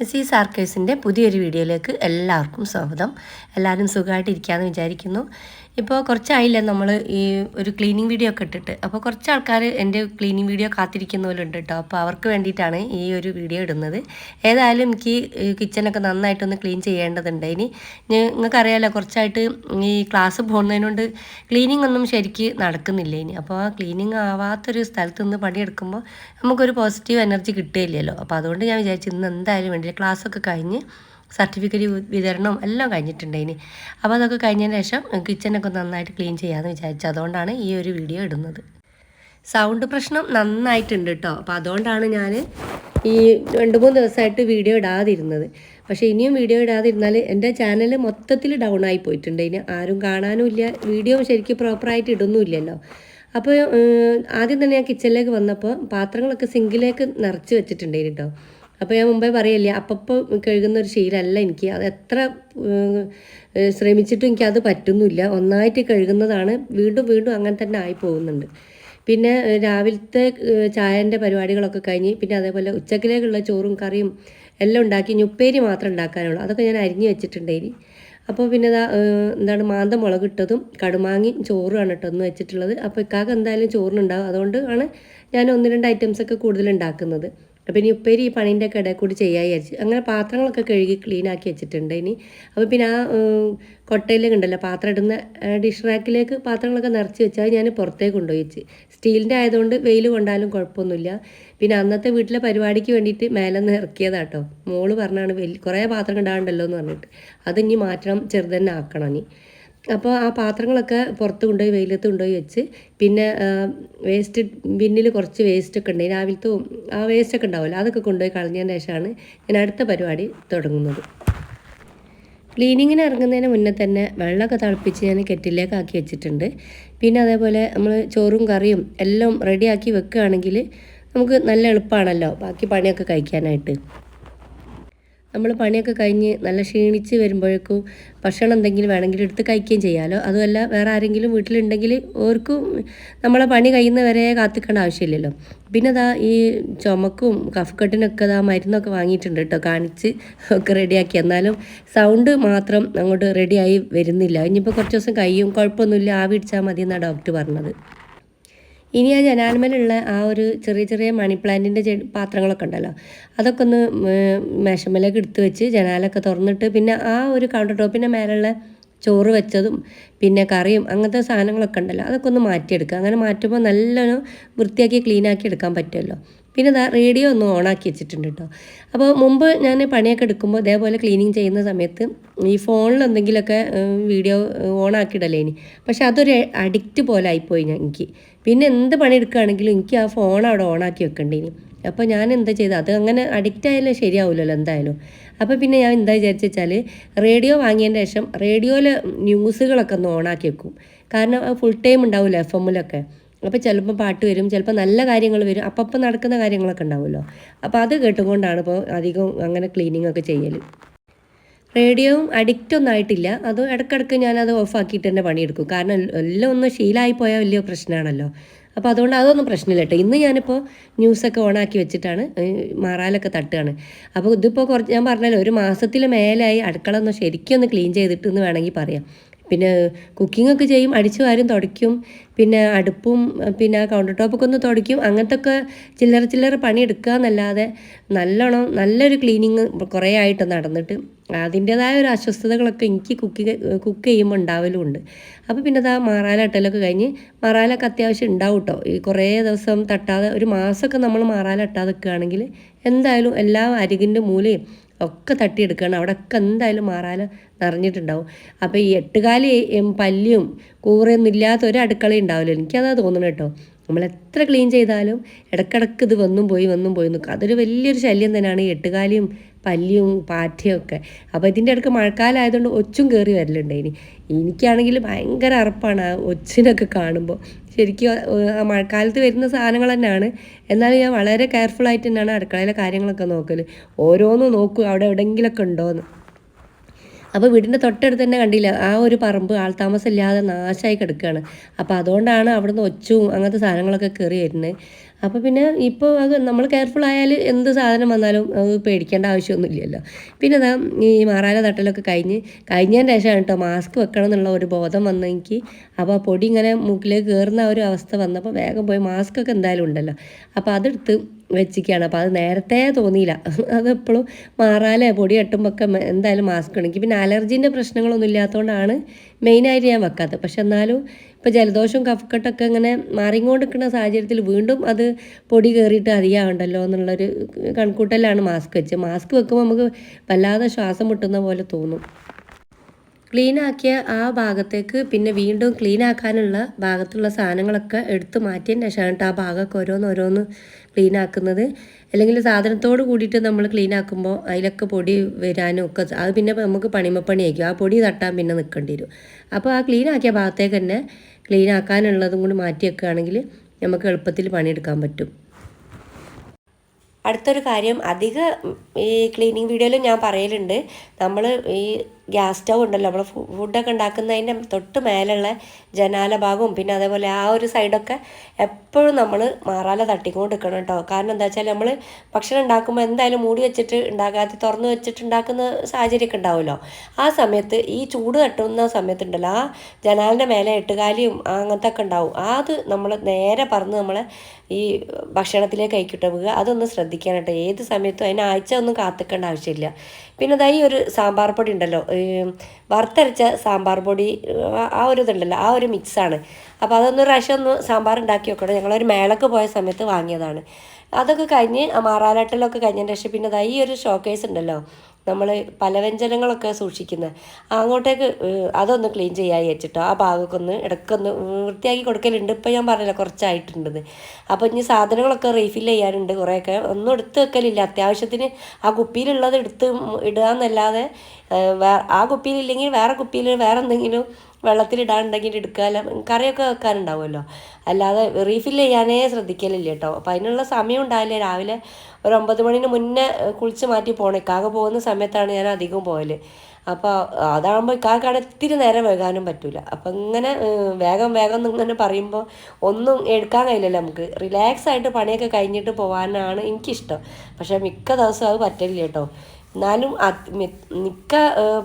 നസീസ് ആർക്കേഴ്സിന്റെ പുതിയൊരു വീഡിയോയിലേക്ക് എല്ലാവർക്കും സ്വാഗതം. എല്ലാവരും സുഖമായിട്ടിരിക്കാമെന്ന് വിചാരിക്കുന്നു. ഇപ്പോൾ കുറച്ചായില്ല നമ്മൾ ഈ ഒരു ക്ലീനിങ് വീഡിയോ ഒക്കെ ഇട്ടിട്ട്. അപ്പോൾ കുറച്ച് ആൾക്കാർ എന്റെ ക്ലീനിങ് വീഡിയോ കാത്തിരിക്കുന്നവരുണ്ട് കേട്ടോ. അപ്പോൾ അവർക്ക് വേണ്ടിയിട്ടാണ് ഈ ഒരു വീഡിയോ ഇടുന്നത്. ഏതായാലും എനിക്ക് കിച്ചനൊക്കെ നന്നായിട്ടൊന്ന് ക്ലീൻ ചെയ്യേണ്ടതുണ്ട്. ഇനി നിങ്ങൾക്കറിയാമല്ലോ കുറച്ചായിട്ട് ഈ ക്ലാസ് പോകുന്നതിനോണ്ട് ക്ലീനിങ് ഒന്നും ശരിക്ക് നടക്കുന്നില്ല ഇനി. അപ്പോൾ ആ ക്ലീനിങ് ആവാത്തൊരു സ്ഥലത്ത് നിന്ന് പണിയെടുക്കുമ്പോൾ നമുക്കൊരു പോസിറ്റീവ് എനർജി കിട്ടുകയില്ലല്ലോ. അപ്പോൾ അതുകൊണ്ട് ഞാൻ വിചാരിച്ചു ഇന്ന് എന്തായാലും വേണ്ടില്ല ക്ലാസ്സൊക്കെ കഴിഞ്ഞ് സർട്ടിഫിക്കറ്റ് വിതരണം എല്ലാം കഴിഞ്ഞിട്ടുണ്ടായിന്. അപ്പോൾ അതൊക്കെ കഴിഞ്ഞതിന് ശേഷം കിച്ചനൊക്കെ നന്നായിട്ട് ക്ലീൻ ചെയ്യാമെന്ന് വിചാരിച്ചു. അതുകൊണ്ടാണ് ഈ ഒരു വീഡിയോ ഇടുന്നത്. സൗണ്ട് പ്രശ്നം നന്നായിട്ടുണ്ട് കേട്ടോ അപ്പോൾ അതുകൊണ്ടാണ് ഞാൻ ഈ രണ്ട് മൂന്ന് ദിവസമായിട്ട് വീഡിയോ ഇടാതിരുന്നത്. പക്ഷേ ഇനിയും വീഡിയോ ഇടാതിരുന്നാൽ എന്റെ ചാനൽ മൊത്തത്തിൽ ഡൗൺ ആയി പോയിട്ടുണ്ട് ഇനി ആരും കാണാനും ഇല്ല. വീഡിയോ ശരിക്കും പ്രോപ്പറായിട്ട് ഇടുന്നുമില്ലല്ലോ. അപ്പോൾ ആദ്യം തന്നെ ഞാൻ കിച്ചണിലേക്ക് വന്നപ്പോൾ പാത്രങ്ങളൊക്കെ സിങ്കിലേക്ക് നിറച്ച് വെച്ചിട്ടുണ്ടായിരുന്നു കേട്ടോ അപ്പോൾ ഞാൻ മുമ്പേ പറയല്ലേ അപ്പപ്പോൾ കഴുകുന്ന ഒരു ശീലമല്ല എനിക്ക്. അത് എത്ര ശ്രമിച്ചിട്ടും എനിക്കത് പറ്റുന്നില്ല. ഒന്നായിട്ട് കഴുകുന്നതാണ്. വീണ്ടും വീണ്ടും അങ്ങനെ തന്നെ ആയി പോകുന്നുണ്ട്. പിന്നെ രാവിലത്തെ ചായന്റെ പരിപാടികളൊക്കെ കഴിഞ്ഞ് പിന്നെ അതേപോലെ ഉച്ചക്കിലേക്കുള്ള ചോറും കറിയും എല്ലാം ഉണ്ടാക്കി ഞുപ്പേരി മാത്രം ഉണ്ടാക്കാനുള്ളൂ. അതൊക്കെ ഞാൻ അരിഞ്ഞ് വെച്ചിട്ടുണ്ടേനി അപ്പോൾ പിന്നെ ഇതാ എന്താണ് മാന്ത മുളകിട്ടതും കടുമാങ്ങി ചോറുമാണ് കേട്ടോ ഒന്ന് വെച്ചിട്ടുള്ളത്. അപ്പോൾ ഇക്കാക്ക് എന്തായാലും ചോറിനുണ്ടാവും. അതുകൊണ്ട് ആണ് ഞാൻ ഒന്ന് രണ്ട് ഐറ്റംസൊക്കെ കൂടുതൽ ഉണ്ടാക്കുന്നത്. അപ്പം ഇനി ഉപ്പേരി ഈ പണീന്റെ ഒക്കെ കൂടി ചെയ്യാൻ വിചാരിച്ചു. അങ്ങനെ പാത്രങ്ങളൊക്കെ കഴുകി ക്ലീൻ ആക്കി വെച്ചിട്ടുണ്ട് ഇനി. അപ്പോൾ പിന്നെ ആ കൊട്ടയിലേക്ക് ഉണ്ടല്ലോ പാത്രം ഇടുന്ന ഡിഷ് റാക്കിലേക്ക് പാത്രങ്ങളൊക്കെ നിറച്ച് വെച്ചാൽ ഞാൻ പുറത്തേക്ക് കൊണ്ടുപോയി വെച്ച്. സ്റ്റീലിന്റെ ആയതുകൊണ്ട് വെയിൽ കൊണ്ടാലും കുഴപ്പമൊന്നുമില്ല. പിന്നെ അന്നത്തെ വീട്ടിലെ പരിപാടിക്ക് വേണ്ടിയിട്ട് മേലെ ഇറക്കിയതാട്ടോ മോൾ പറഞ്ഞാണ് വലിയ കുറേ പാത്രം ഇടാണ്ടല്ലോ എന്ന് പറഞ്ഞിട്ട്. അത് ഇനി മാറ്റണം ചെറുതന്നെ ആക്കണം ഇനി. അപ്പോൾ ആ പാത്രങ്ങളൊക്കെ പുറത്ത് കൊണ്ടുപോയി വെയിലത്ത് കൊണ്ടുപോയി വെച്ച് പിന്നെ വേസ്റ്റ് ബിന്നിൽ കുറച്ച് വേസ്റ്റൊക്കെ ഉണ്ട് രാവിലത്തെ ആ വേസ്റ്റൊക്കെ ഉണ്ടാവുമല്ലോ അതൊക്കെ കൊണ്ടുപോയി കളഞ്ഞതിന് ശേഷമാണ് ഞാൻ അടുത്ത പരിപാടി തുടങ്ങുന്നത്. ക്ലീനിങ്ങിന് ഇറങ്ങുന്നതിന് മുന്നേ തന്നെ വെള്ളമൊക്കെ തിളപ്പിച്ച് ഞാൻ കെറ്റിലേക്ക് ആക്കി വെച്ചിട്ടുണ്ട്. പിന്നെ അതേപോലെ നമ്മൾ ചോറും കറിയും എല്ലാം റെഡിയാക്കി വെക്കുകയാണെങ്കിൽ നമുക്ക് നല്ല എളുപ്പമാണല്ലോ ബാക്കി പണിയൊക്കെ കഴിക്കാനായിട്ട്. നമ്മൾ പണിയൊക്കെ കഴിഞ്ഞ് നല്ല ക്ഷീണിച്ച് വരുമ്പോഴേക്കും ഭക്ഷണം എന്തെങ്കിലും വേണമെങ്കിൽ എടുത്ത് കഴിക്കുകയും ചെയ്യാമല്ലോ അതുമല്ല വേറെ ആരെങ്കിലും വീട്ടിലുണ്ടെങ്കിൽ ഓർക്കും നമ്മളെ പണി കഴിയുന്നവരെ കാത്തിക്കേണ്ട ആവശ്യമില്ലല്ലോ. പിന്നെ അതാ ഈ ചുമക്കും കഫക്കെട്ടിനൊക്കെ അതാ മരുന്നൊക്കെ വാങ്ങിയിട്ടുണ്ട് കേട്ടോ. കാണിച്ച് ഒക്കെ റെഡിയാക്കി. എന്നാലും സൗണ്ട് മാത്രം അങ്ങോട്ട് റെഡിയായി വരുന്നില്ല. ഇനിയിപ്പോൾ കുറച്ച് ദിവസം കഴിയും. കുഴപ്പമൊന്നുമില്ല. ആവി ഇടിച്ചാൽ മതി എന്നാണ് ഡോക്ടർ പറഞ്ഞത്. ഇനി ആ ജനാൽമേലുള്ള ആ ഒരു ചെറിയ ചെറിയ മണി പ്ലാന്റിന്റെ പാത്രങ്ങളൊക്കെ ഉണ്ടല്ലോ. അതൊക്കെ ഒന്ന് മേശമ്മലേക്ക് എടുത്ത് വെച്ച് ജനാലൊക്കെ തുറന്നിട്ട് പിന്നെ ആ ഒരു കൗണ്ടർ ടോപ്പിന്റെ മേലുള്ള ചോറ് വെച്ചതും പിന്നെ കറിയും അങ്ങനത്തെ സാധനങ്ങളൊക്കെ ഉണ്ടല്ലോ. അതൊക്കെ ഒന്ന് മാറ്റിയെടുക്കുക. അങ്ങനെ മാറ്റുമ്പോൾ നല്ലോണം വൃത്തിയാക്കി ക്ലീനാക്കി എടുക്കാൻ പറ്റുമല്ലോ. പിന്നെ ഇതാ റേഡിയോ ഒന്ന് ഓണാക്കി വെച്ചിട്ടുണ്ട് കേട്ടോ അപ്പോൾ മുമ്പ് ഞാൻ പണിയൊക്കെ എടുക്കുമ്പോൾ ഇതേപോലെ ക്ലീനിങ് ചെയ്യുന്ന സമയത്ത് ഈ ഫോണിൽ എന്തെങ്കിലുമൊക്കെ വീഡിയോ ഓണാക്കിയിടല്ലേ ഇനി. പക്ഷെ അതൊരു അഡിക്റ്റ് പോലെ ആയിപ്പോയി ഞാൻ എനിക്ക്. പിന്നെ എന്ത് പണി എടുക്കുകയാണെങ്കിലും എനിക്ക് ആ ഫോൺ അവിടെ ഓണാക്കി വെക്കേണ്ടേനി അപ്പോൾ ഞാൻ എന്താ ചെയ്തത്? അത് അങ്ങനെ അഡിക്റ്റ് ആയാലും ശരിയാവില്ലല്ലോ എന്തായാലും. അപ്പോൾ പിന്നെ ഞാൻ എന്താ വിചാരിച്ചു വെച്ചാൽ റേഡിയോ വാങ്ങിയതിന്റെ ശേഷം റേഡിയോയിൽ ന്യൂസുകളൊക്കെ ഒന്ന് ഓണാക്കി വെക്കും. കാരണം ഫുൾ ടൈം ഉണ്ടാവില്ല എഫ് എമ്മിലൊക്കെ. അപ്പോൾ ചിലപ്പോൾ പാട്ട് വരും ചിലപ്പോൾ നല്ല കാര്യങ്ങൾ വരും. അപ്പം നടക്കുന്ന കാര്യങ്ങളൊക്കെ ഉണ്ടാവുമല്ലോ. അപ്പോൾ അത് കേട്ടുകൊണ്ടാണ് ഇപ്പോൾ അധികം അങ്ങനെ ക്ലീനിങ് ഒക്കെ ചെയ്യൽ റേഡിയോവും അഡിക്റ്റ് ഒന്നും ആയിട്ടില്ല. അത് ഇടയ്ക്കിടയ്ക്ക് ഞാനത് ഓഫാക്കിയിട്ട് തന്നെ പണിയെടുക്കും. കാരണം എല്ലാം ഒന്ന് ശീലമായി വലിയ പ്രശ്നമാണല്ലോ അപ്പോൾ അതുകൊണ്ട് അതൊന്നും പ്രശ്നമില്ല കേട്ടോ. ഇന്ന് ഞാനിപ്പോൾ ന്യൂസൊക്കെ ഓണാക്കി വെച്ചിട്ടാണ് മാറാലൊക്കെ തട്ടുകയാണ് അപ്പോൾ ഇതിപ്പോൾ കുറച്ച് ഞാൻ പറഞ്ഞല്ലോ ഒരു മാസത്തിൽ മേലായി അടുക്കള ഒന്ന് ശരിക്കും ഒന്ന് ക്ലീൻ ചെയ്തിട്ടെന്ന് വേണമെങ്കിൽ പറയാം. പിന്നെ കുക്കിംഗ് ഒക്കെ ചെയ്യും അടിച്ചു വാരും തുടയ്ക്കും. പിന്നെ അടുപ്പും പിന്നെ കൗണ്ടർ ടോപ്പൊക്കെ ഒന്ന് തുടയ്ക്കും. അങ്ങനത്തെ ഒക്കെ ചില്ലറ ചില്ലറ പണി എടുക്കുക എന്നല്ലാതെ നല്ലോണം നല്ലൊരു ക്ലീനിങ് കുറേ ആയിട്ട് നടന്നിട്ട് അതിന്റേതായ ഒരു അസ്വസ്ഥതകളൊക്കെ എനിക്ക് കുക്ക് കുക്ക് ചെയ്യുമ്പോൾ ഉണ്ടാവലും ഉണ്ട് അപ്പോൾ പിന്നെ അതാ മാറാലട്ടലൊക്കെ കഴിഞ്ഞ് മാറാലൊക്കെ അത്യാവശ്യം ഉണ്ടാവും കേട്ടോ ഈ കുറേ ദിവസം തട്ടാതെ ഒരു മാസമൊക്കെ നമ്മൾ മാറാല ഇട്ടാതെ നിൽക്കുകയാണെങ്കിൽ എന്തായാലും എല്ലാ അരികിന്റെ മൂലയും ഒക്കെ അവിടെ ഒക്കെ എന്തായാലും മാറാല നിറഞ്ഞിട്ടുണ്ടാവും. അപ്പോൾ ഈ എട്ടുകാലി പല്ലിയും കൂറയൊന്നും ഇല്ലാത്ത ഒരു അടുക്കള ഉണ്ടാവില്ല. എനിക്കതാണ് തോന്നുന്നത് കേട്ടോ. നമ്മൾ എത്ര ക്ലീൻ ചെയ്താലും ഇടക്കിടക്ക് ഇത് വന്നും പോയി വന്നും പോയി നിൽക്കും അതൊരു വലിയൊരു ശല്യം തന്നെയാണ് ഈ എട്ടുകാലിയും പല്ലിയും പാറ്റയും ഒക്കെ. അപ്പോൾ ഇതിന്റെ ഇടയ്ക്ക് മഴക്കാലമായതുകൊണ്ട് ഒച്ചും കയറി വരലുണ്ട് ഇനി. എനിക്കാണെങ്കിൽ ഭയങ്കര അറപ്പാണ് ആ ഒച്ചിനൊക്കെ കാണുമ്പോൾ. ശരിക്കും മഴക്കാലത്ത് വരുന്ന സാധനങ്ങൾ തന്നെയാണ്. എന്നാലും ഞാൻ വളരെ കെയർഫുൾ ആയിട്ട് തന്നെയാണ് അടുക്കളയിലെ കാര്യങ്ങളൊക്കെ നോക്കൽ ഓരോന്നും നോക്കും അവിടെ എവിടെയെങ്കിലൊക്കെ ഉണ്ടോയെന്ന് അപ്പോൾ വീടിന്റെ തൊട്ടടുത്ത് തന്നെ കണ്ടില്ല ആ ഒരു പറമ്പ് ആൾതാമസം ഇല്ലാതെ നാശമായി കിടക്കുകയാണ് അപ്പോൾ അതുകൊണ്ടാണ് അവിടുന്ന് ഒച്ചും അങ്ങനത്തെ സാധനങ്ങളൊക്കെ കയറി വരുന്നത്. അപ്പോൾ പിന്നെ ഇപ്പോൾ അത് നമ്മൾ കെയർഫുൾ ആയാൽ എന്ത് സാധനം വന്നാലും അത് പേടിക്കേണ്ട ആവശ്യമൊന്നുമില്ലല്ലോ. പിന്നെ അതാ ഈ മാറാല തട്ടലൊക്കെ കഴിഞ്ഞ് കഴിഞ്ഞതിന് ശേഷമാണ് കേട്ടോ മാസ്ക് വെക്കണം എന്നുള്ള ഒരു ബോധം വന്നെങ്കിൽ അപ്പോൾ ആ പൊടി ഇങ്ങനെ മൂക്കിലേക്ക് കയറുന്ന ഒരു അവസ്ഥ വന്നപ്പോൾ വേഗം പോയി മാസ്ക് ഒക്കെ എന്തായാലും ഉണ്ടല്ലോ. അപ്പോൾ അതെടുത്ത് വെച്ചിരിക്കുകയാണ്. അപ്പോൾ അത് നേരത്തെ തോന്നിയില്ല. അതെപ്പോഴും മാറാലേ പൊടി എട്ടുമ്പോൾ എന്തായാലും മാസ്ക് ഉണ്ടെങ്കിൽ പിന്നെ അലർജീന്റെ പ്രശ്നങ്ങളൊന്നും ഇല്ലാത്തതുകൊണ്ടാണ് മെയിനായിട്ട് ഞാൻ വെക്കാത്തത്. പക്ഷെ എന്നാലും ഇപ്പോൾ ജലദോഷവും കഫക്കെട്ടൊക്കെ ഇങ്ങനെ മാറിക്കൊണ്ടിരിക്കുന്ന സാഹചര്യത്തിൽ വീണ്ടും അത് പൊടി കയറിയിട്ട് അറിയാവുണ്ടല്ലോ എന്നുള്ളൊരു കണക്കൂട്ടലാണ് മാസ്ക് വെച്ച്. മാസ്ക് വെക്കുമ്പോൾ നമുക്ക് വല്ലാതെ ശ്വാസം മുട്ടുന്ന പോലെ തോന്നും. ക്ലീൻ ആക്കിയ ആ ഭാഗത്തേക്ക് പിന്നെ വീണ്ടും ക്ലീൻ ആക്കാനുള്ള ഭാഗത്തുള്ള സാധനങ്ങളൊക്കെ എടുത്ത് മാറ്റിയതിന് ശേഷമാണ് ആ ഭാഗമൊക്കെ ഓരോന്ന് ഓരോന്ന് ക്ലീൻ ആക്കുന്നത് അല്ലെങ്കിൽ സാധനത്തോട് കൂടിയിട്ട് നമ്മൾ ക്ലീൻ ആക്കുമ്പോൾ അതിലൊക്കെ പൊടി വരാനും ഒക്കെ അത് പിന്നെ നമുക്ക് പണിമപ്പണിയായിരിക്കും. ആ പൊടി തട്ടാൻ പിന്നെ നിൽക്കേണ്ടി വരും. അപ്പോൾ ആ ക്ലീൻ ആക്കിയ ഭാഗത്തേക്ക് തന്നെ ക്ലീൻ ആക്കാനുള്ളതും കൂടി മാറ്റി വെക്കുകയാണെങ്കിൽ നമുക്ക് എളുപ്പത്തിൽ പണിയെടുക്കാൻ പറ്റും. അടുത്തൊരു കാര്യം അധിക ഈ ക്ലീനിങ് വീഡിയോയിൽ ഞാൻ പറയലുണ്ട്. നമ്മൾ ഈ ഗ്യാസ് സ്റ്റൗ ഉണ്ടല്ലോ. നമ്മൾ ഫുഡൊക്കെ ഉണ്ടാക്കുന്നതിന്റെ തൊട്ട് മേലുള്ള ജനാല ഭാഗവും പിന്നെ അതേപോലെ ആ ഒരു സൈഡൊക്കെ എപ്പോഴും നമ്മൾ മാറാല തട്ടിക്കൊണ്ട് നിൽക്കണം കേട്ടോ. കാരണം എന്താ വെച്ചാൽ നമ്മൾ ഭക്ഷണം ഉണ്ടാക്കുമ്പോൾ എന്തായാലും മൂടി വെച്ചിട്ട് ഉണ്ടാക്കാതെ തുറന്നു വെച്ചിട്ട് ഉണ്ടാക്കുന്ന സാഹചര്യമൊക്കെ ഉണ്ടാവുമല്ലോ. ആ സമയത്ത് ഈ ചൂട് തട്ടുന്ന സമയത്തുണ്ടല്ലോ ആ ജനാലിന്റെ മേലെ എട്ടുകാലിയും അങ്ങനത്തെ ഒക്കെ ഉണ്ടാവും. അത് നമ്മൾ നേരെ പറന്ന് നമ്മളെ ഈ ഭക്ഷണത്തിലേക്ക് കൈക്കിട്ട് വീഴുക അതൊന്ന് ശ്രദ്ധിക്കാനായിട്ട് ഏത് സമയത്തും അതിന് ആഴ്ച ഒന്നും കാത്തിക്കേണ്ട ആവശ്യമില്ല. പിന്നെ ഈ ഒരു സാമ്പാർ പൊടി ഉണ്ടല്ലോ വറുത്തരച്ച സാമ്പാർ പൊടി ആ- ഒരു ഇതുണ്ടല്ലോ ആ ഒരു മിക്സാണ് അപ്പോൾ അതൊന്ന് പ്രാവശ്യം ഒന്ന് സാമ്പാർ ഉണ്ടാക്കി വെക്കണം ഞങ്ങളൊരു മേളക്ക് പോയ സമയത്ത് വാങ്ങിയതാണ്. അതൊക്കെ കഴിഞ്ഞ് മാറാലാട്ടലൊക്കെ കഴിഞ്ഞതിന് ശേഷം പിന്നെ ദാ ഈ ഒരു ഷോക്കേസ് ഉണ്ടല്ലോ. നമ്മൾ പലവ്യഞ്ജനങ്ങളൊക്കെ സൂക്ഷിക്കുന്നത് അങ്ങോട്ടേക്ക് അതൊന്ന് ക്ലീൻ ചെയ്യാൻ വെച്ചിട്ടോ ആ ഭാഗമൊക്കെ ഒന്ന് ഇടയ്ക്കൊന്ന് വൃത്തിയാക്കി കൊടുക്കലുണ്ട്. ഇപ്പം ഞാൻ പറഞ്ഞില്ല കുറച്ചായിട്ടുണ്ടെന്ന്. അപ്പോൾ ഇനി സാധനങ്ങളൊക്കെ റീഫിൽ ചെയ്യാനുണ്ട് കുറേയൊക്കെ. ഒന്നും എടുത്ത് വെക്കലില്ല. അത്യാവശ്യത്തിന് ആ കുപ്പിയിലുള്ളത് എടുത്ത് ഇടുക എന്നല്ലാതെ ആ കുപ്പിയിലില്ലെങ്കിൽ വേറെ കുപ്പിയിൽ വേറെ എന്തെങ്കിലും വെള്ളത്തിലിടാനുണ്ടെങ്കിൽ എടുക്കാമല്ലോ കറിയൊക്കെ വെക്കാനുണ്ടാവുമല്ലോ. അല്ലാതെ റീഫിൽ ചെയ്യാനേ ശ്രദ്ധിക്കലില്ല കേട്ടോ. അപ്പം അതിനുള്ള സമയം ഉണ്ടാവില്ല രാവിലെ ഒരു ഒമ്പത് മണിന് മുന്നേ കുളിച്ച് മാറ്റി പോകണേ ഇക്കാകെ പോകുന്ന സമയത്താണ് ഞാൻ അധികം പോകൽ അപ്പോൾ അതാകുമ്പോൾ ഇക്കാക്കാണ് ഇത്തിരി നേരം വൈകാനും പറ്റില്ല അപ്പം ഇങ്ങനെ വേഗം വേഗം എന്നിങ്ങനെ പറയുമ്പോൾ ഒന്നും എടുക്കാൻ കഴിയില്ലല്ലോ നമുക്ക്. റിലാക്സ് ആയിട്ട് പണിയൊക്കെ കഴിഞ്ഞിട്ട് പോകാനാണ് എനിക്കിഷ്ടം. പക്ഷേ മിക്ക ദിവസവും അത് പറ്റില്ല കേട്ടോ. എന്നാലും മിക്ക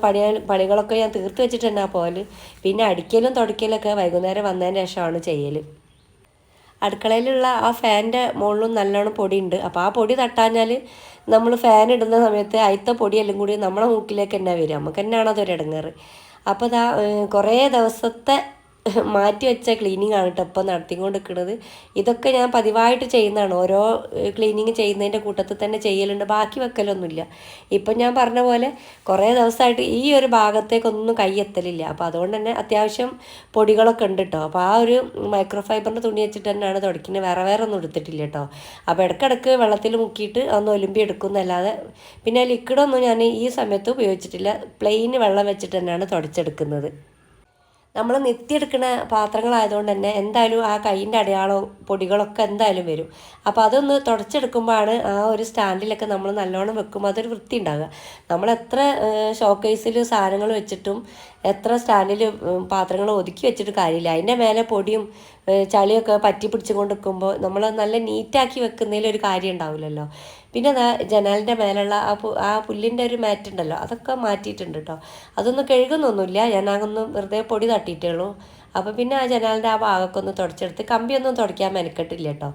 പണിയ പണികളൊക്കെ ഞാൻ തീർത്ത് വെച്ചിട്ട് തന്നെ പോകൽ പിന്നെ അടിക്കലും തുടയ്ക്കലൊക്കെ വൈകുന്നേരം വന്നതിന് ശേഷമാണ് ചെയ്യൽ അടുക്കളയിലുള്ള ആ ഫാനിന്റെ മുകളിലും നല്ലോണം പൊടിയുണ്ട്. അപ്പോൾ ആ പൊടി തട്ടാഞ്ഞാൽ നമ്മൾ ഫാൻ ഇടുന്ന സമയത്ത് അയത്ത പൊടിയെല്ലാം കൂടി നമ്മളെ മൂക്കിലേക്ക് തന്നെ വരും നമുക്ക് തന്നെയാണ് അതൊരു ഇടങ്ങേറ് അപ്പോൾ ഇതാ കുറേ ദിവസത്തെ മാറ്റി വെച്ച ക്ലീനിങ് ആണ് കേട്ടോ ഇപ്പോൾ നടത്തിക്കൊണ്ട് നിൽക്കുന്നത് ഇതൊക്കെ ഞാൻ പതിവായിട്ട് ചെയ്യുന്നതാണ്. ഓരോ ക്ലീനിങ് ചെയ്യുന്നതിന്റെ കൂട്ടത്തിൽ തന്നെ ചെയ്യലുണ്ട്. ബാക്കി വെക്കലൊന്നുമില്ല. ഇപ്പം ഞാൻ പറഞ്ഞ പോലെ കുറേ ദിവസമായിട്ട് ഈ ഒരു ഭാഗത്തേക്കൊന്നും കൈയെത്തലില്ല അപ്പോൾ അതുകൊണ്ട് തന്നെ അത്യാവശ്യം പൊടികളൊക്കെ ഉണ്ട് കേട്ടോ അപ്പോൾ ആ ഒരു മൈക്രോ ഫൈബറിന്റെ തുണി വെച്ചിട്ട് തന്നെയാണ് തുടക്കുന്നത് വേറെ വേറെ ഒന്നും എടുത്തിട്ടില്ല കേട്ടോ അപ്പോൾ ഇടയ്ക്കിടയ്ക്ക് വെള്ളത്തിൽ മുക്കിയിട്ട് ഒന്ന് ഒലുമ്പി എടുക്കുന്നല്ലാതെ പിന്നെ ലിക്വിഡൊന്നും ഞാൻ ഈ സമയത്ത് ഉപയോഗിച്ചിട്ടില്ല. പ്ലെയിൻ വെള്ളം വെച്ചിട്ട് തന്നെയാണ് തുടച്ചെടുക്കുന്നത്. നമ്മൾ നിത്യമെടുക്കുന്ന പാത്രങ്ങളായതുകൊണ്ട് തന്നെ എന്തായാലും ആ കൈയിന്റെ അടയാളവും പൊടികളൊക്കെ എന്തായാലും വരും. അപ്പോൾ അതൊന്ന് തുടച്ചെടുക്കുമ്പോഴാണ് ആ ഒരു സ്റ്റാൻഡിലൊക്കെ നമ്മൾ നല്ലോണം വെക്കുമ്പോൾ അതൊരു വൃത്തി ഉണ്ടാകുക നമ്മൾ എത്ര ഷോക്കേസിൽ സാധനങ്ങൾ വെച്ചിട്ടും എത്ര സ്റ്റാൻഡിൽ പാത്രങ്ങൾ ഒതുക്കി വെച്ചിട്ട് കാര്യമില്ല. അതിന്റെ മേലെ പൊടിയും ചളിയൊക്കെ പറ്റി പിടിച്ചുകൊണ്ട് നിൽക്കുമ്പോൾ നമ്മൾ നല്ല നീറ്റാക്കി വെക്കുന്നതിൽ ഒരു കാര്യം ഉണ്ടാവില്ലല്ലോ. പിന്നെ ദാ ജനാലിന്റെ മേലുള്ള ആ പു ആ പുല്ലിന്റെ ഒരു മാറ്റ് ഉണ്ടല്ലോ അതൊക്കെ മാറ്റിയിട്ടുണ്ട് കേട്ടോ അതൊന്നും കഴുകുന്നൊന്നുമില്ല അങ്ങൊന്നും വെറുതെ പൊടി തട്ടിയിട്ടേ ഉള്ളൂ. അപ്പോൾ പിന്നെ ആ ജനാലിന്റെ ആ ഭാഗമൊക്കെ ഒന്ന് തുടച്ചെടുത്ത് കമ്പിയൊന്നും തുടയ്ക്കാൻ മെനക്കെട്ടില്ല കേട്ടോ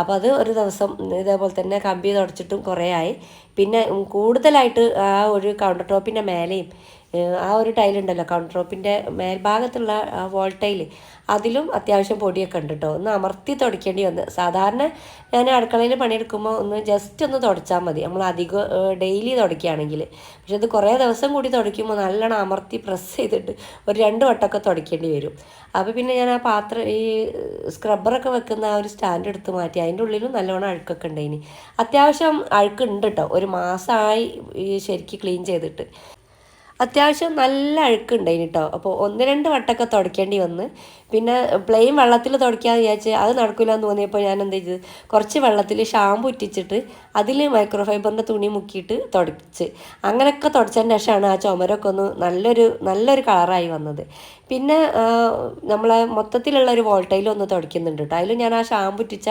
അപ്പോൾ അത് ഒരു ദിവസം ഇതേപോലെ തന്നെ കമ്പി തുടച്ചിട്ടും കുറേ ആയി. പിന്നെ കൂടുതലായിട്ട് ആ ഒരു കൗണ്ടർ ടോപ്പിന്റെ മേലെയും ആ ഒരു ടൈലുണ്ടല്ലോ കൗണ്ടർ ടോപ്പിന്റെ മേൽഭാഗത്തുള്ള വോൾ ടൈൽ അതിലും അത്യാവശ്യം പൊടിയൊക്കെ ഉണ്ട് കേട്ടോ ഒന്ന് അമർത്തി തുടയ്ക്കേണ്ടി വന്ന്. സാധാരണ ഞാൻ അടുക്കളയിൽ പണിയെടുക്കുമ്പോൾ ഒന്ന് ജസ്റ്റ് ഒന്ന് തുടച്ചാൽ മതി. നമ്മൾ അധികം ഡെയിലി തുടയ്ക്കുകയാണെങ്കിൽ പക്ഷെ അത് കുറേ ദിവസം കൂടി തുടയ്ക്കുമ്പോൾ നല്ലോണം അമർത്തി പ്രസ് ചെയ്തിട്ട് ഒരു രണ്ട് വട്ടമൊക്കെ തുടയ്ക്കേണ്ടി വരും. അപ്പോൾ പിന്നെ ഞാൻ ആ പാത്രം ഈ സ്ക്രബ്ബറൊക്കെ വെക്കുന്ന ആ ഒരു സ്റ്റാൻഡ് എടുത്ത് മാറ്റി. അതിന്റെ ഉള്ളിലും നല്ലോണം അഴുക്കൊക്കെ ഉണ്ടായിന് അത്യാവശ്യം അഴുക്കുണ്ട് കേട്ടോ ഒരു മാസമായി ശരിക്ക് ക്ലീൻ ചെയ്തിട്ട്. അത്യാവശ്യം നല്ല അഴുക്കുണ്ടായിന് കേട്ടോ അപ്പോൾ ഒന്ന് രണ്ട് വട്ടമൊക്കെ തുടയ്ക്കേണ്ടി വന്ന്. പിന്നെ പ്ലെയിൻ വെള്ളത്തിൽ തുടയ്ക്കാന്ന് വിചാരിച്ച് അത് നടക്കില്ല എന്ന് തോന്നിയപ്പോൾ ഞാൻ എന്ത് ചെയ്തത് കുറച്ച് വെള്ളത്തിൽ ഷാമ്പു ഇറ്റിച്ചിട്ട് അതിൽ മൈക്രോ ഫൈബറിന്റെ തുണി മുക്കിയിട്ട് തുടച്ച്. അങ്ങനെയൊക്കെ തുടച്ചതിന് ശേഷമാണ് ആ ചുമരൊക്കെ ഒന്ന് നല്ലൊരു നല്ലൊരു കളറായി വന്നത്. പിന്നെ നമ്മളെ മൊത്തത്തിലുള്ള ഒരു വോൾട്ടയിൽ ഒന്ന് തുടയ്ക്കുന്നുണ്ട് കേട്ടോ അതിൽ ഞാൻ ആ ഷാമ്പു ഇറ്റിച്ച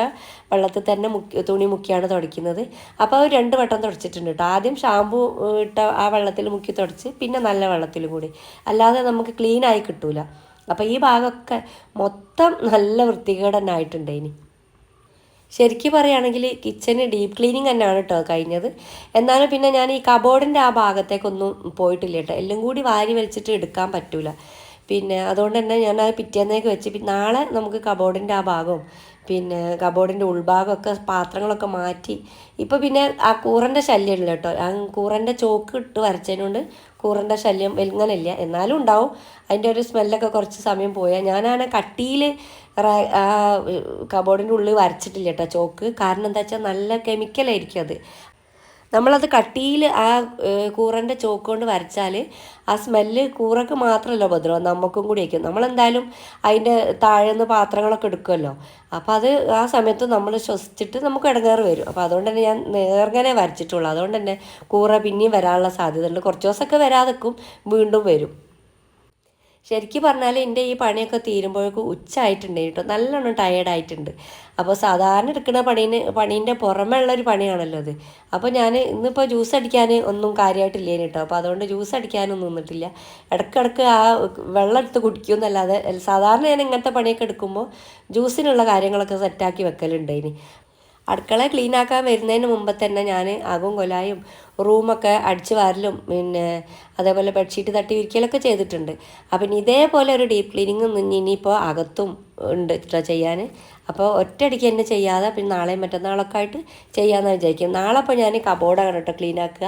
വെള്ളത്തിൽ തന്നെ മുക്കി തുണി മുക്കിയാണ് തുടയ്ക്കുന്നത്. അപ്പോൾ അത് രണ്ട് വട്ടം തുടച്ചിട്ടുണ്ട് കേട്ടോ ആദ്യം ഷാമ്പു ഇട്ട ആ വെള്ളത്തിൽ മുക്കി തുടച്ച് പിന്നെ നല്ല വെള്ളത്തിൽ കൂടി. അല്ലാതെ നമുക്ക് ക്ലീൻ ആയി കിട്ടൂല. അപ്പോൾ ഈ ഭാഗമൊക്കെ മൊത്തം നല്ല വൃത്തികേട് തന്നെ ആയിട്ടുണ്ട് ഇനി ശരിക്കും പറയുകയാണെങ്കിൽ കിച്ചന് ഡീപ്പ് ക്ലീനിങ് തന്നെയാണ് കേട്ടോ കഴിഞ്ഞത്. എന്നാലും പിന്നെ ഞാൻ ഈ കബോർഡിന്റെ ആ ഭാഗത്തേക്കൊന്നും പോയിട്ടില്ല കേട്ടോ എല്ലാം കൂടി വാരി വലിച്ചിട്ട് എടുക്കാൻ പറ്റൂല. പിന്നെ അതുകൊണ്ട് തന്നെ ഞാൻ അത് പിറ്റേന്നേക്ക് വെച്ച് പിന്നെ നാളെ നമുക്ക് കബോർഡിന്റെ ആ ഭാഗവും പിന്നെ കബോർഡിന്റെ ഉൾഭാഗമൊക്കെ പാത്രങ്ങളൊക്കെ മാറ്റി. ഇപ്പോൾ പിന്നെ ആ കൂറന്റെ ശല്യമില്ല കേട്ടോ ആ കൂറന്റെ ചോക്ക് ഇട്ട് വരച്ചതിനുകൊണ്ട് കൂറന്റെ ശല്യം എങ്ങനെയില്ല എന്നാലും ഉണ്ടാവും. അതിന്റെ ഒരു സ്മെല്ലൊക്കെ കുറച്ച് സമയം പോയാൽ ഞാനാണ് കട്ടിയിൽ കബോർഡിന്റെ ഉള്ളിൽ വരച്ചിട്ടില്ല കേട്ടോ ചോക്ക്. കാരണം എന്താ വെച്ചാൽ നല്ല കെമിക്കലായിരിക്കും അത്. നമ്മളത് കട്ടിയിൽ ആ കൂറന്റെ ചോക്ക് കൊണ്ട് വരച്ചാൽ ആ സ്മെല്ല് കൂറക്ക് മാത്രമല്ല ഉപദ്രവം നമുക്കും കൂടി ആയിരിക്കും. നമ്മളെന്തായാലും അതിന്റെ താഴെന്ന് പാത്രങ്ങളൊക്കെ എടുക്കുമല്ലോ അപ്പോൾ അത് ആ സമയത്ത് നമ്മൾ ശ്വസിച്ചിട്ട് നമുക്ക് ഇടങ്ങേറ് വരും. അപ്പോൾ അതുകൊണ്ട് തന്നെ ഞാൻ നേർങ്ങനെ വരച്ചിട്ടുള്ളൂ. അതുകൊണ്ട് തന്നെ കൂറ പിന്നെയും വരാനുള്ള സാധ്യതയുണ്ട്. കുറച്ച് ദിവസമൊക്കെ വരാതെക്കും വീണ്ടും വരും. ശരിക്കും പറഞ്ഞാൽ എന്റെ ഈ പണിയൊക്കെ തീരുമ്പോഴേക്കും ഉച്ചയായിട്ടുണ്ട് കേട്ടോ. നല്ലോണം ടയേർഡായിട്ടുണ്ട് അപ്പോൾ സാധാരണ എടുക്കുന്ന പണീന് പണീന്റെ പുറമേ ഉള്ളൊരു പണിയാണല്ലോ അത്. അപ്പോൾ ഞാൻ ഇന്നിപ്പോൾ ജ്യൂസ് അടിക്കാൻ ഒന്നും കാര്യമായിട്ടില്ലേ കേട്ടോ. അപ്പോൾ അതുകൊണ്ട് ജ്യൂസ് അടിക്കാനൊന്നും നിന്നിട്ടില്ല. ഇടയ്ക്കിടയ്ക്ക് ആ വെള്ളം എടുത്ത് കുടിക്കും എന്നല്ലാതെ സാധാരണ ഞാൻ ഇങ്ങനത്തെ പണിയൊക്കെ എടുക്കുമ്പോൾ ജ്യൂസിനുള്ള കാര്യങ്ങളൊക്കെ സെറ്റാക്കി വെക്കലുണ്ട് ഇനി അടുക്കള ക്ലീൻ ആക്കാൻ വരുന്നതിന് മുമ്പ് തന്നെ ഞാൻ ആകും കൊലായും റൂമൊക്കെ അടിച്ചു വാരലും പിന്നെ അതേപോലെ ബെഡ്ഷീറ്റ് തട്ടി വിരിക്കലൊക്കെ ചെയ്തിട്ടുണ്ട്. അപ്പം ഇനി ഇതേപോലെ ഒരു ഡീപ്പ് ക്ലീനിങ് ഇനിയിപ്പോൾ അകത്തും ഉണ്ട് കേട്ടോ ചെയ്യാൻ അപ്പോൾ ഒറ്റയടിക്ക് തന്നെ ചെയ്യാതെ പിന്നെ നാളെയും മറ്റന്നാളൊക്കെ ആയിട്ട് ചെയ്യാമെന്ന് വിചാരിക്കും. നാളെ അപ്പോൾ ഞാൻ കബോർഡാണ് കേട്ടോ ക്ലീൻ ആക്കുക.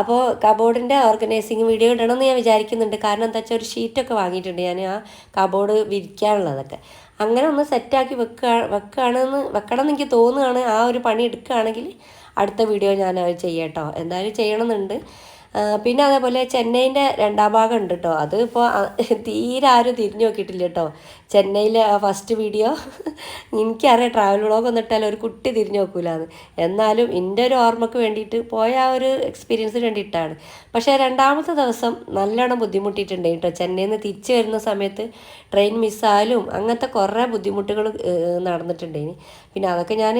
അപ്പോൾ കബോർഡിന്റെ ഓർഗനൈസിങ് വീഡിയോ ഇടണമെന്ന് ഞാൻ വിചാരിക്കുന്നുണ്ട്. കാരണം എന്താ വെച്ചാൽ ഒരു ഷീറ്റൊക്കെ വാങ്ങിയിട്ടുണ്ട് ഞാൻ ആ കബോർഡ് വിരിക്കാനുള്ളതൊക്കെ. അങ്ങനെ ഒന്ന് സെറ്റാക്കി വെക്കുക വെക്കുകയാണെന്ന് വെക്കണം എന്ന് എനിക്ക് തോന്നുകയാണ് ആ ഒരു പണി എടുക്കുകയാണെങ്കിൽ അടുത്ത വീഡിയോ ഞാൻ ചെയ്യാം കേട്ടോ. എന്തായാലും ചെയ്യണമെന്നുണ്ട്. പിന്നെ അതേപോലെ ചെന്നൈന്റെ രണ്ടാം ഭാഗം ഉണ്ട് കേട്ടോ അത് ഇപ്പോൾ തീരെ ആരും തിരിഞ്ഞു നോക്കിയിട്ടില്ല കേട്ടോ ചെന്നൈയിലെ ഫസ്റ്റ് വീഡിയോ എനിക്കറിയാം ട്രാവൽ വ്ളോഗ് ഒന്നിട്ടാൽ ഒരു കുട്ടി തിരിഞ്ഞു നോക്കൂലെന്ന്. എന്നാലും എന്റെ ഒരു ഓർമ്മക്ക് വേണ്ടിയിട്ട് പോയ ആ ഒരു എക്സ്പീരിയൻസിന് വേണ്ടിയിട്ടാണ് പക്ഷേ രണ്ടാമത്തെ ദിവസം നല്ലോണം ബുദ്ധിമുട്ടിയിട്ടുണ്ട് കേട്ടോ ചെന്നൈയിൽ നിന്ന് തിരിച്ചു വരുന്ന സമയത്ത് ട്രെയിൻ മിസ്സായാലും അങ്ങനത്തെ കുറേ ബുദ്ധിമുട്ടുകൾ നടന്നിട്ടുണ്ട് ഇനി പിന്നെ അതൊക്കെ ഞാൻ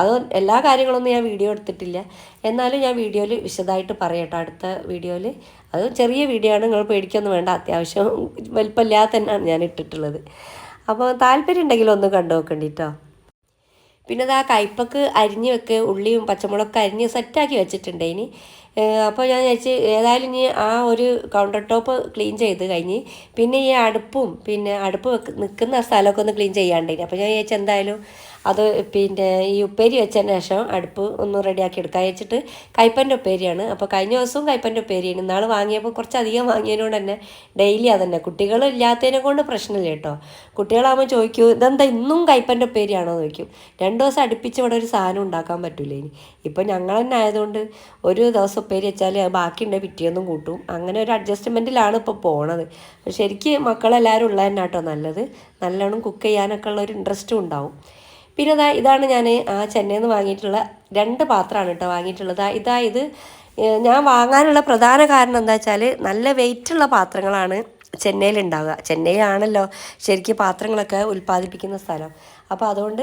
അത് എല്ലാ കാര്യങ്ങളൊന്നും ഞാൻ വീഡിയോ എടുത്തിട്ടില്ല. എന്നാലും ഞാൻ വീഡിയോയിൽ വിശദമായിട്ട് പറയട്ടെ. അടുത്ത വീഡിയോയിൽ. അത് ചെറിയ വീഡിയോ ആണ്. നിങ്ങൾ പേടിക്കൊന്നും വേണ്ട. അത്യാവശ്യം വലിപ്പമില്ലാതെ തന്നെയാണ് ഞാൻ ഇട്ടിട്ടുള്ളത്. അപ്പോൾ താല്പര്യം ഉണ്ടെങ്കിൽ ഒന്ന് കണ്ടു നോക്കണ്ടി കേട്ടോ പിന്നെ അത് ആ കയ്പക്ക് അരിഞ്ഞ് വെക്ക്. ഉള്ളിയും പച്ചമുളകൊക്കെ അരിഞ്ഞ് സെറ്റാക്കി വെച്ചിട്ടുണ്ട്. ഇനി അപ്പോൾ ഞാൻ വിചാരിച്ച് ഏതായാലും ഇനി ആ ഒരു കൗണ്ടർ ടോപ്പ് ക്ലീൻ ചെയ്ത് കഴിഞ്ഞ് പിന്നെ ഈ അടുപ്പും പിന്നെ അടുപ്പ് വെക്ക് നിൽക്കുന്ന സ്ഥലമൊക്കെ ഒന്ന് ക്ലീൻ ചെയ്യാണ്ടേനി അപ്പോൾ ഞാൻ വിചാരിച്ചു എന്തായാലും അത് പിന്നെ ഈ ഉപ്പേരി വെച്ചതിന് ശേഷം അടുപ്പ് ഒന്ന് റെഡിയാക്കി എടുക്കാൻ വെച്ചിട്ട് കൈപ്പന്റെ ഉപ്പേരിയാണ്. അപ്പോൾ കഴിഞ്ഞ ദിവസവും കൈപ്പന്റെ ഉപ്പേരിയാണ്. ഇന്നാൾ വാങ്ങിയപ്പോൾ കുറച്ചധികം വാങ്ങിയതിനോട് തന്നെ ഡെയിലി അതന്നെ. കുട്ടികൾ ഇല്ലാത്തതിനെ കൊണ്ട് പ്രശ്നമില്ല കേട്ടോ. കുട്ടികളാകുമ്പോൾ ചോദിക്കൂ ഇതെന്താ ഇന്നും കൈപ്പന്റെ ഉപ്പേരിയാണോ? എന്ന് ചോദിക്കും. രണ്ട് ദിവസം അടുപ്പിച്ച് ഇവിടെ ഒരു സാധനം ഉണ്ടാക്കാൻ പറ്റില്ല ഇനി ഇപ്പം ഞങ്ങൾ തന്നെ ആയതുകൊണ്ട് ഒരു ദിവസം ഉപ്പേരി വെച്ചാൽ ബാക്കിയുണ്ട് പിറ്റേന്നും കൂട്ടും. അങ്ങനെ ഒരു അഡ്ജസ്റ്റ്മെന്റിലാണ് ഇപ്പോൾ പോണത്. ശരിക്ക് മക്കളെല്ലാവരും ഉള്ളത് തന്നെ കേട്ടോ നല്ലത്. നല്ലോണം കുക്ക് ചെയ്യാനൊക്കെ ഉള്ള ഒരു ഇൻട്രസ്റ്റും ഉണ്ടാവും. പിന്നെ ഇതാ ഇതാണ് ഞാൻ ആ ചെന്നൈയിൽ നിന്ന് വാങ്ങിയിട്ടുള്ള രണ്ട് പാത്രമാണ് കേട്ടോ വാങ്ങിയിട്ടുള്ളത്. ഇതാ ഇത് ഞാൻ വാങ്ങാനുള്ള പ്രധാന കാരണം എന്താ വെച്ചാൽ നല്ല വെയിറ്റുള്ള പാത്രങ്ങളാണ് ചെന്നൈയിൽ ഉണ്ടാവുക ചെന്നൈ ആണല്ലോ ശരിക്കും പാത്രങ്ങളൊക്കെ ഉൽപ്പാദിപ്പിക്കുന്ന സ്ഥലം. അപ്പോൾ അതുകൊണ്ട്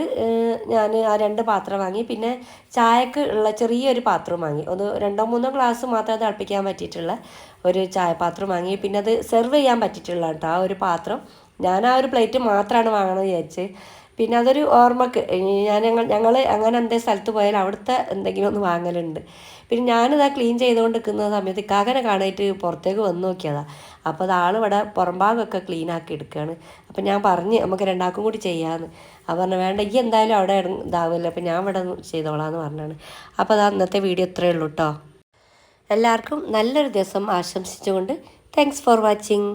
ഞാൻ ആ രണ്ട് പാത്രം വാങ്ങി. പിന്നെ ചായക്ക് ഉള്ള ചെറിയൊരു പാത്രം വാങ്ങി. ഒന്ന് രണ്ടോ മൂന്നോ ഗ്ലാസ് മാത്രം തിളപ്പിക്കാൻ പറ്റിയിട്ടുള്ള ഒരു ചായപാത്രം വാങ്ങി. പിന്നെ അത് സെർവ് ചെയ്യാൻ പറ്റിയിട്ടുള്ള കേട്ടോ ആ ഒരു പാത്രം. ഞാൻ ആ ഒരു പ്ലേറ്റ് മാത്രമാണ് വാങ്ങണമെന്ന് വിചാരിച്ച്. പിന്നെ അതൊരു ഓർമ്മക്ക്. ഞാൻ ഞങ്ങൾ ഞങ്ങൾ അങ്ങനെ എന്തേ സ്ഥലത്ത് പോയാൽ അവിടുത്തെ എന്തെങ്കിലും ഒന്ന് വാങ്ങലുണ്ട്. പിന്നെ ഞാനിതാ ക്ലീൻ ചെയ്തുകൊണ്ട് നിൽക്കുന്ന സമയത്ത് കാക്കനെ കാണാനായിട്ട് പുറത്തേക്ക് വന്ന് നോക്കിയതാണ് അപ്പോൾ അത് ആളിവിടെ പുറംഭാഗമൊക്കെ ക്ലീൻ ആക്കി എടുക്കുകയാണ്. അപ്പം ഞാൻ പറഞ്ഞ് നമുക്ക് രണ്ടാൾക്കും കൂടി ചെയ്യാമെന്ന് അപ്പോൾ പറഞ്ഞു വേണ്ട ഈ എന്തായാലും അവിടെ ഇതാവില്ല അപ്പം ഞാൻ ഇവിടെ ചെയ്തോളാം എന്ന് പറഞ്ഞാണ്. അപ്പോൾ അതാ ഇന്നത്തെ വീഡിയോ ഇത്രയേ ഉള്ളൂ കേട്ടോ എല്ലാവർക്കും നല്ലൊരു ദിവസം ആശംസിച്ചുകൊണ്ട് താങ്ക്സ് ഫോർ വാച്ചിങ്